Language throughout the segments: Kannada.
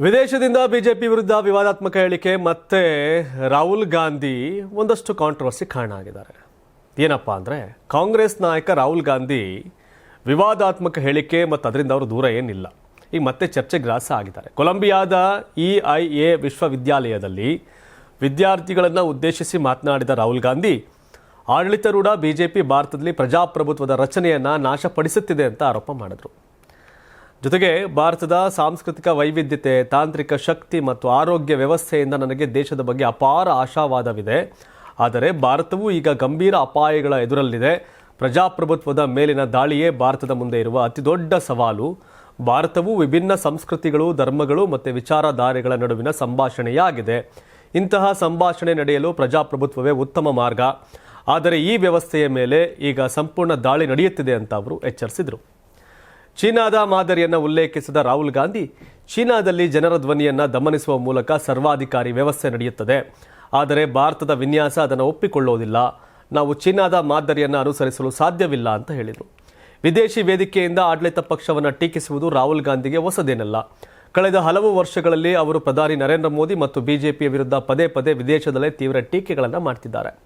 ವಿದೇಶದಿಂದ ಬಿಜೆಪಿ ವಿರುದ್ಧ ವಿವಾದಾತ್ಮಕ ಹೇಳಿಕೆ, ಮತ್ತೆ ರಾಹುಲ್ ಗಾಂಧಿ ಒಂದಷ್ಟು ಕಾಂಟ್ರವರ್ಸಿ ಕಾರಣ ಆಗಿದ್ದಾರೆ. ಏನಪ್ಪಾ ಅಂದರೆ, ಕಾಂಗ್ರೆಸ್ ನಾಯಕ ರಾಹುಲ್ ಗಾಂಧಿ ವಿವಾದಾತ್ಮಕ ಹೇಳಿಕೆ ಮತ್ತು ಅದರಿಂದ ಅವರು ದೂರ ಏನಿಲ್ಲ. ಈಗ ಮತ್ತೆ ಚರ್ಚೆ ಗ್ರಾಸ ಆಗಿದ್ದಾರೆ. ಕೊಲಂಬಿಯಾದ ಇ ಐ ಎ ವಿಶ್ವವಿದ್ಯಾಲಯದಲ್ಲಿ ವಿದ್ಯಾರ್ಥಿಗಳನ್ನು ಉದ್ದೇಶಿಸಿ ಮಾತನಾಡಿದ ರಾಹುಲ್ ಗಾಂಧಿ, ಆಡಳಿತಾರೂಢ ಬಿಜೆಪಿ ಭಾರತದಲ್ಲಿ ಪ್ರಜಾಪ್ರಭುತ್ವದ ರಚನೆಯನ್ನು ನಾಶಪಡಿಸುತ್ತಿದೆ ಅಂತ ಆರೋಪ ಮಾಡಿದರು. ಜೊತೆಗೆ ಭಾರತದ ಸಾಂಸ್ಕೃತಿಕ ವೈವಿಧ್ಯತೆ, ತಾಂತ್ರಿಕ ಶಕ್ತಿ ಮತ್ತು ಆರೋಗ್ಯ ವ್ಯವಸ್ಥೆಯಿಂದ ನನಗೆ ದೇಶದ ಬಗ್ಗೆ ಅಪಾರ ಆಶಾವಾದವಿದೆ. ಆದರೆ ಭಾರತವು ಈಗ ಗಂಭೀರ ಅಪಾಯಗಳ ಎದುರಲ್ಲಿದೆ. ಪ್ರಜಾಪ್ರಭುತ್ವದ ಮೇಲಿನ ದಾಳಿಯೇ ಭಾರತದ ಮುಂದೆ ಇರುವ ಅತಿದೊಡ್ಡ ಸವಾಲು. ಭಾರತವು ವಿಭಿನ್ನ ಸಂಸ್ಕೃತಿಗಳು, ಧರ್ಮಗಳು ಮತ್ತು ವಿಚಾರಧಾರೆಗಳ ನಡುವಿನ ಸಂಭಾಷಣೆಯಾಗಿದೆ. ಇಂತಹ ಸಂಭಾಷಣೆ ನಡೆಯಲು ಪ್ರಜಾಪ್ರಭುತ್ವವೇ ಉತ್ತಮ ಮಾರ್ಗ. ಆದರೆ ಈ ವ್ಯವಸ್ಥೆಯ ಮೇಲೆ ಈಗ ಸಂಪೂರ್ಣ ದಾಳಿ ನಡೆಯುತ್ತಿದೆ ಅಂತ ಅವರು ಎಚ್ಚರಿಸಿದರು. ಚೀನಾದ ಮಾದರಿಯನ್ನು ಉಲ್ಲೇಖಿಸಿದ ರಾಹುಲ್ ಗಾಂಧಿ ಚೀನಾದಲ್ಲಿ ಜನರ ಧ್ವನಿಯನ್ನು ದಮನಿಸುವ ಮೂಲಕ ಸರ್ವಾಧಿಕಾರಿ ವ್ಯವಸ್ಥೆ ನಡೆಯುತ್ತದೆ. ಆದರೆ ಭಾರತದ ವಿನ್ಯಾಸ ಅದನ್ನು ಒಪ್ಪಿಕೊಳ್ಳೋದಿಲ್ಲ. ನಾವು ಚೀನಾದ ಮಾದರಿಯನ್ನು ಅನುಸರಿಸಲು ಸಾಧ್ಯವಿಲ್ಲ ಅಂತ ಹೇಳಿದರು. ವಿದೇಶಿ ವೇದಿಕೆಯಿಂದ ಆಡಳಿತ ಪಕ್ಷವನ್ನು ಟೀಕಿಸುವುದು ರಾಹುಲ್ ಗಾಂಧಿಗೆ ಹೊಸದೇನಲ್ಲ. ಕಳೆದ ಹಲವು ವರ್ಷಗಳಲ್ಲಿ ಅವರು ಪ್ರಧಾನಿ ನರೇಂದ್ರ ಮೋದಿ ಮತ್ತು ಬಿಜೆಪಿಯ ವಿರುದ್ಧ ಪದೇ ಪದೇ ವಿದೇಶದಲ್ಲೇ ತೀವ್ರ ಟೀಕೆಗಳನ್ನು ಮಾಡ್ತಿದ್ದಾರೆ.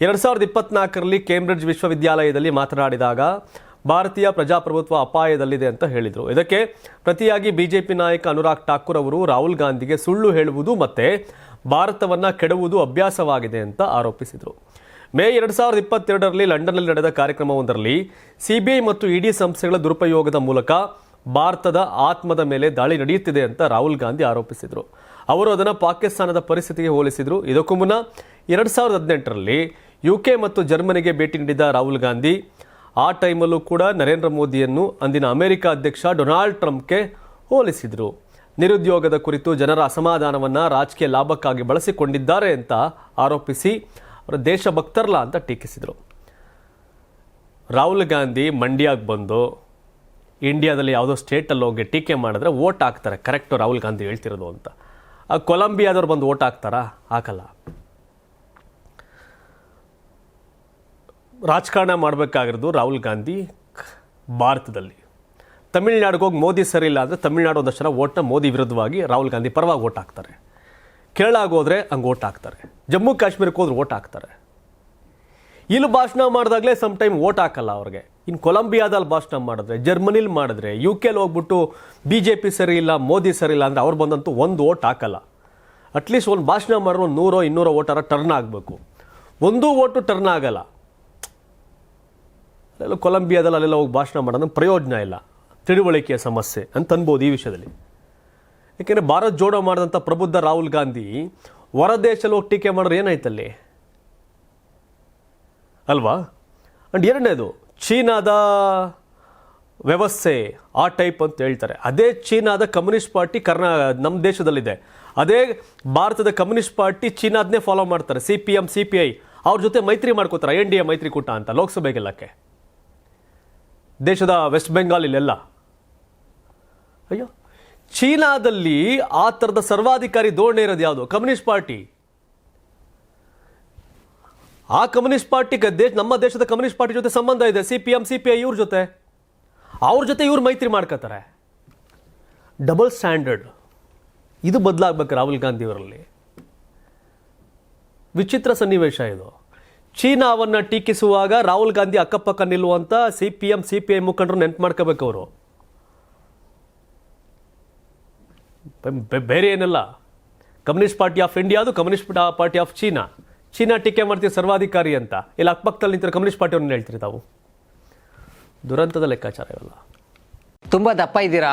ಎರಡು ಸಾವಿರದ ಇಪ್ಪತ್ನಾಲ್ಕರಲ್ಲಿ ಕೇಂಬ್ರಿಡ್ಜ್ ವಿಶ್ವವಿದ್ಯಾಲಯದಲ್ಲಿ ಮಾತನಾಡಿದಾಗ ಭಾರತೀಯ ಪ್ರಜಾಪ್ರಭುತ್ವ ಅಪಾಯದಲ್ಲಿದೆ ಅಂತ ಹೇಳಿದರು. ಇದಕ್ಕೆ ಪ್ರತಿಯಾಗಿ ಬಿಜೆಪಿ ನಾಯಕ ಅನುರಾಗ್ ಠಾಕೂರ್ ಅವರು ರಾಹುಲ್ ಗಾಂಧಿಗೆ ಸುಳ್ಳು ಹೇಳುವುದು ಮತ್ತೆ ಭಾರತವನ್ನು ಕೆಡುವುದು ಅಭ್ಯಾಸವಾಗಿದೆ ಅಂತ ಆರೋಪಿಸಿದರು. ಮೇ ಎರಡು ಸಾವಿರದ ಇಪ್ಪತ್ತೆರಡರಲ್ಲಿ ಲಂಡನ್ನಲ್ಲಿ ನಡೆದ ಕಾರ್ಯಕ್ರಮವೊಂದರಲ್ಲಿ ಸಿಬಿಐ ಮತ್ತು ಇಡಿ ಸಂಸ್ಥೆಗಳ ದುರುಪಯೋಗದ ಮೂಲಕ ಭಾರತದ ಆತ್ಮದ ಮೇಲೆ ದಾಳಿ ನಡೆಯುತ್ತಿದೆ ಅಂತ ರಾಹುಲ್ ಗಾಂಧಿ ಆರೋಪಿಸಿದರು. ಅವರು ಅದನ್ನು ಪಾಕಿಸ್ತಾನದ ಪರಿಸ್ಥಿತಿಗೆ ಹೋಲಿಸಿದರು. ಇದಕ್ಕೂ ಮುನ್ನ ಎರಡು ಸಾವಿರದ ಹದಿನೆಂಟರಲ್ಲಿ ಯುಕೆ ಮತ್ತು ಜರ್ಮನಿಗೆ ಭೇಟಿ ನೀಡಿದ ರಾಹುಲ್ ಗಾಂಧಿ ಆ ಟೈಮಲ್ಲೂ ಕೂಡ ನರೇಂದ್ರ ಮೋದಿಯನ್ನು ಅಂದಿನ ಅಮೆರಿಕ ಅಧ್ಯಕ್ಷ ಡೊನಾಲ್ಡ್ ಟ್ರಂಪ್ಗೆ ಹೋಲಿಸಿದರು. ನಿರುದ್ಯೋಗದ ಕುರಿತು ಜನರ ಅಸಮಾಧಾನವನ್ನು ರಾಜಕೀಯ ಲಾಭಕ್ಕಾಗಿ ಬಳಸಿಕೊಂಡಿದ್ದಾರೆ ಅಂತ ಆರೋಪಿಸಿ ಅವರು ದೇಶಭಕ್ತರಲ್ಲ ಅಂತ ಟೀಕಿಸಿದರು. ರಾಹುಲ್ ಗಾಂಧಿ ಮಂಡ್ಯಕ್ಕೆ ಬಂದು ಇಂಡಿಯಾದಲ್ಲಿ ಯಾವುದೋ ಸ್ಟೇಟಲ್ಲಿ ಹೋಗಿ ಟೀಕೆ ಮಾಡಿದ್ರೆ ಓಟ್ ಹಾಕ್ತಾರೆ. ಕರೆಕ್ಟು ರಾಹುಲ್ ಗಾಂಧಿ ಹೇಳ್ತಿರೋದು ಅಂತ. ಕೊಲಂಬಿಯಾದವ್ರು ಬಂದು ಓಟ್ ಹಾಕ್ತಾರಾ? ಹಾಕಲ್ಲ. ರಾಜಕಾರಣ ಮಾಡಬೇಕಾಗಿರೋದು ರಾಹುಲ್ ಗಾಂಧಿ ಭಾರತದಲ್ಲಿ. ತಮಿಳ್ನಾಡಿಗೆ ಹೋಗಿ ಮೋದಿ ಸರಿ ಇಲ್ಲ ಅಂದರೆ ತಮಿಳ್ನಾಡು ಒಂದಷ್ಟು ಜನ ಓಟ್ನ ಮೋದಿ ವಿರುದ್ಧವಾಗಿ ರಾಹುಲ್ ಗಾಂಧಿ ಪರವಾಗಿ ಓಟ್ ಹಾಕ್ತಾರೆ. ಕೇರಳಗೆ ಹೋದ್ರೆ ಹಂಗೆ ಓಟ್ ಹಾಕ್ತಾರೆ. ಜಮ್ಮು ಕಾಶ್ಮೀರಕ್ಕೆ ಹೋದ್ರೆ ಓಟ್ ಹಾಕ್ತಾರೆ. ಇಲ್ಲಿ ಭಾಷಣ ಮಾಡಿದಾಗಲೇ ಸಮ್ ಟೈಮ್ ಓಟ್ ಹಾಕಲ್ಲ ಅವ್ರಿಗೆ. ಇನ್ನು ಕೊಲಂಬಿಯಾದಲ್ಲಿ ಭಾಷಣ ಮಾಡಿದ್ರೆ, ಜರ್ಮನಿಲಿ ಮಾಡಿದ್ರೆ ಯು ಕೆಲಿ ಹೋಗ್ಬಿಟ್ಟು ಬಿ ಜೆ ಪಿ ಸರಿ ಇಲ್ಲ, ಮೋದಿ ಸರಿ ಇಲ್ಲ ಅಂದರೆ ಅವ್ರು ಬಂದಂತೂ ಒಂದು ಓಟ್ ಹಾಕಲ್ಲ. ಅಟ್ಲೀಸ್ಟ್ ಒಂದು ಭಾಷಣ ಮಾಡಿದ್ರೆ ಒಂದು ನೂರೋ ಇನ್ನೂರೋ ಓಟಾರ ಟರ್ನ್ ಆಗಬೇಕು. ಒಂದೂ ಓಟು ಟರ್ನ್ ಆಗಲ್ಲ. ಅಲ್ಲೆಲ್ಲ ಕೊಲಂಬಿಯಾದಲ್ಲಿ ಅಲ್ಲೆಲ್ಲ ಹೋಗಿ ಭಾಷಣ ಮಾಡೋದು ಪ್ರಯೋಜನ ಇಲ್ಲ. ತಿಳುವಳಿಕೆಯ ಸಮಸ್ಯೆ ಅಂತ ಅನ್ಬೋದು ಈ ವಿಷಯದಲ್ಲಿ. ಯಾಕೆಂದರೆ ಭಾರತ್ ಜೋಡೋ ಮಾಡಿದಂಥ ಪ್ರಬುದ್ಧ ರಾಹುಲ್ ಗಾಂಧಿ ಹೊರ ದೇಶದಲ್ಲಿ ಹೋಗಿ ಟೀಕೆ ಮಾಡೋರು ಏನಾಯ್ತಲ್ಲಿ ಅಲ್ವಾ? ಅಂಡ್ ಎರಡನೇದು, ಚೀನಾದ ವ್ಯವಸ್ಥೆ ಆ ಟೈಪ್ ಅಂತ ಹೇಳ್ತಾರೆ. ಅದೇ ಚೀನಾದ ಕಮ್ಯುನಿಸ್ಟ್ ಪಾರ್ಟಿ ಕರ್ನಾ ನಮ್ಮ ದೇಶದಲ್ಲಿದೆ. ಅದೇ ಭಾರತದ ಕಮ್ಯುನಿಸ್ಟ್ ಪಾರ್ಟಿ ಚೀನಾದನ್ನೇ ಫಾಲೋ ಮಾಡ್ತಾರೆ. C P M C P I ಅವ್ರ ಜೊತೆ ಮೈತ್ರಿ ಮಾಡ್ಕೋತಾರೆ. ಎನ್ ಡಿ ಎ ಮೈತ್ರಿಕೂಟ ಅಂತ ಲೋಕಸಭೆ ಗೆಲ್ಲಕ್ಕೆ. ದೇಶದ ವೆಸ್ಟ್ ಬೆಂಗಾಲ್ ಇಲ್ಲೆಲ್ಲ. ಅಯ್ಯೋ, ಚೀನಾದಲ್ಲಿ ಆ ಥರದ ಸರ್ವಾಧಿಕಾರಿ ಧೋರಣೆ ಇರೋದು ಯಾವುದು? Communist party. ಆ ಕಮ್ಯುನಿಸ್ಟ್ ಪಾರ್ಟಿಗೆ ದೇಶ, ನಮ್ಮ ದೇಶದ ಕಮ್ಯುನಿಸ್ಟ್ ಪಾರ್ಟಿ ಜೊತೆ ಸಂಬಂಧ ಇದೆ C P M C P I ಇವ್ರ ಜೊತೆ. ಅವ್ರ ಜೊತೆ ಇವ್ರು ಮೈತ್ರಿ ಮಾಡ್ಕೋತಾರೆ ಡಬಲ್ ಸ್ಟ್ಯಾಂಡರ್ಡ್. ಇದು ಬದಲಾಗಬೇಕು ರಾಹುಲ್ ಗಾಂಧಿ ಅವರಲ್ಲಿ. ವಿಚಿತ್ರ ಸನ್ನಿವೇಶ ಇದು. ಚೀನಾವನ್ನು ಟೀಕಿಸುವಾಗ ರಾಹುಲ್ ಗಾಂಧಿ ಅಕ್ಕಪಕ್ಕ ನಿಲ್ಲುವಂತ C P M C P I ಮುಖಂಡರು ನೆನ್ಪು ಮಾಡ್ಕೋಬೇಕು ಅವರು. ಬೇರೆ ಏನಲ್ಲ. ಕಮ್ಯುನಿಸ್ಟ್ ಪಾರ್ಟಿ ಆಫ್ ಇಂಡಿಯಾದು communist party of China. China ಟೀಕೆ ಮಾಡ್ತೀವಿ ಸರ್ವಾಧಿಕಾರಿ ಅಂತ. ಇಲ್ಲಿ ಅಕ್ಕಪಕ್ಕದಲ್ಲಿ ನಿಂತಿರೋ ಕಮ್ಯುನಿಸ್ಟ್ ಪಾರ್ಟಿಯವ್ರನ್ನ ಹೇಳ್ತೀರಿ ತಾವು. ದುರಂತದ ಲೆಕ್ಕಾಚಾರ ಇವೆಲ್ಲ. ತುಂಬಾ ದಪ್ಪ ಇದ್ದೀರಾ?